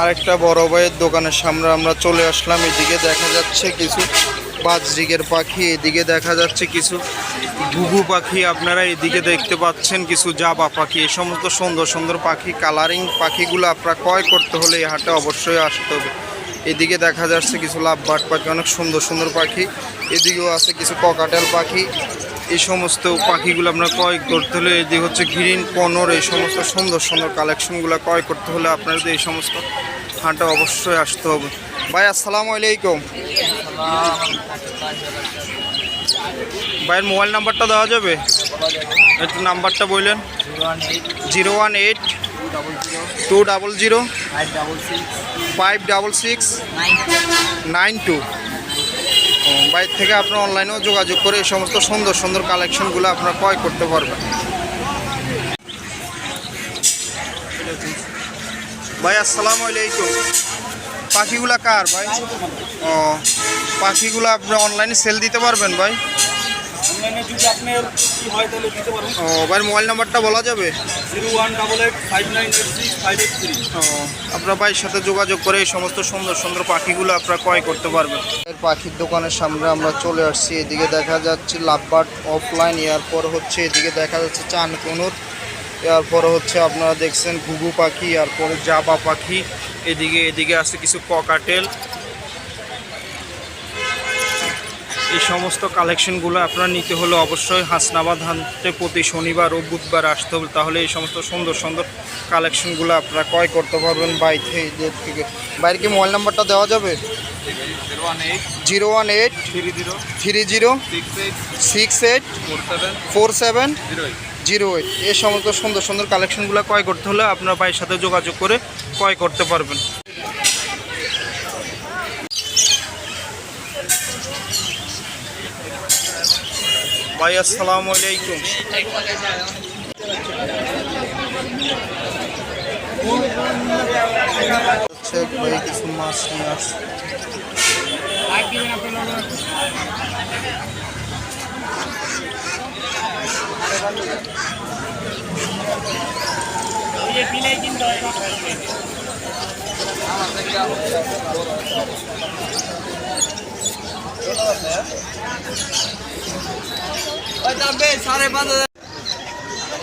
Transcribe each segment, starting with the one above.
আরেকটা বড় ভাইয়ের দোকানের সামনে আমরা চলে আসলাম। এদিকে দেখা যাচ্ছে কিছু বাজরিগের পাখি, এদিকে দেখা যাচ্ছে কিছু ঘুঘু পাখি। আপনারা এদিকে দেখতে পাচ্ছেন কিছু জাবা পাখি। এই সমস্ত সুন্দর সুন্দর পাখি কালারিং পাখিগুলো আপনারা ক্রয় করতে হলে এই হাটে অবশ্যই আসতে হবে। এদিকে দেখা যাচ্ছে কিছু লাভবার্ড পাখি, অনেক সুন্দর সুন্দর পাখি। এদিকেও আছে কিছু ককাটেল পাখি। এই সমস্ত পাখিগুলো আপনার ক্রয় করতে হলে এদিকে হচ্ছে গ্রিন কনর এই সমস্ত সুন্দর সুন্দর কালেকশনগুলো ক্রয় করতে হলে আপনাদের এই সমস্ত হাঁটা অবশ্যই আসতে হবে। ভাই, আসসালামু আলাইকুম। ভাইয়ের মোবাইল নাম্বারটা দেওয়া যাবে? একটু নাম্বারটা বললেন। Zero one eight two double zero five double six nine two বাইর থেকে আপনার অনলাইনেও যোগাযোগ করে এই সমস্ত সুন্দর সুন্দর কালেকশনগুলো আপনারা ক্রয় করতে পারবেন। ভাই, আসসালাম আলাইকুম। পাখিগুলা কার ভাই? ও, পাখিগুলো আপনি অনলাইনে সেল দিতে পারবেন ভাই? অনলাইনে যদি আপনার কি হয় তাহলে দিতে ও ভাই মোবাইল নাম্বারটা বলা যাবে? Zero one double eight five nine eight six five eight three. ও আপনার ভাইয়ের সাথে যোগাযোগ করে এই সমস্ত সুন্দর সুন্দর পাখিগুলো আপনারা ক্রয় করতে পারবেন। পাখির দোকানের সামনে আমরা চলে আসছি এদিকে দেখা যাচ্ছে লাভবার্ড অফলাইন এরপর হচ্ছে এদিকে দেখা যাচ্ছে চান কুনুর এরপর হচ্ছে আপনারা দেখছেন ঘুঘু পাখি এরপরে জাবা পাখি এদিকে এদিকে আছে কিছু ককাটেল এই সমস্ত কালেকশনগুলো আপনার নিতে হলে অবশ্যই হাসনাবাদ হান্তে প্রতি শনিবার ও বুধবার আসতে হবে। তাহলে এই সমস্ত সুন্দর সুন্দর কালেকশনগুলো আপনারা ক্রয় করতে পারবেন বাইরে থেকে। বাইরে কি মোবাইল নাম্বারটা দেওয়া যাবে? Zero one eight three zero, six eight, four seven, zero eight. এই সমস্ত সুন্দর সুন্দর কালেকশনগুলো ক্রয় করতে হলে আপনার ভাইয়ের সাথে যোগাযোগ করে ক্রয় করতে পারবেন। ভাই আসসালামু আলাইকুম হচ্ছে ভাই কিছু মাছ নিয়ে আসছে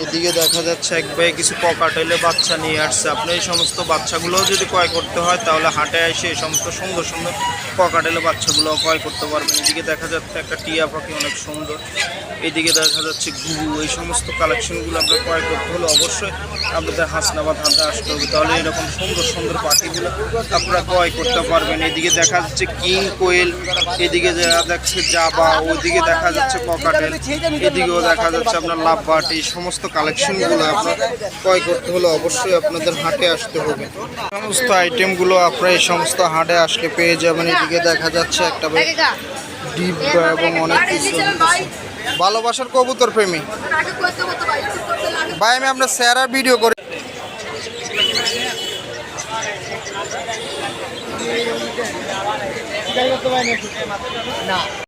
এদিকে দেখা যাচ্ছে এক ভাই কিছু পকাটেলে বাচ্চা নিয়ে আসছে। আপনি এই সমস্ত বাচ্চাগুলোও যদি ক্রয় করতে হয়, তাহলে হাটে এসে এই সমস্ত সুন্দর সুন্দর পকাটেলে বাচ্চাগুলো ক্রয় করতে পারবেন এদিকে দেখা যাচ্ছে একটা টিয়া পাখি অনেক সুন্দর। এদিকে দেখা যাচ্ছে ঘুঘু। এই সমস্ত কালেকশনগুলো আপনার ক্রয় করতে হলে অবশ্যই আপনাদের হাসনাবাদ হাতে আসতে হবে। তাহলে এরকম সুন্দর সুন্দর পাখিগুলো আপনারা ক্রয় করতে পারবেন। এদিকে দেখা যাচ্ছে কিং কোয়েল, এদিকে দেখা যাচ্ছে জাবা ওইদিকে দেখা যাচ্ছে পকাটেল, এদিকেও দেখা যাচ্ছে আপনার লাভবাট এই সমস্ত কালেকশনগুলো আপনার ক্রয় করতে হলে অবশ্যই আপনাদের হাটে আসতে হবে। সমস্ত আইটেমগুলো আপনারা এই সমস্ত হাটে আসলে পেয়ে যাবেন। এদিকে দেখা যাচ্ছে একটা ভাই ডিপ এবং অনেক কিছু। ভালোবাসার কবুতর প্রেমী। ভাই আমি আপনার স্যারার ভিডিও করে।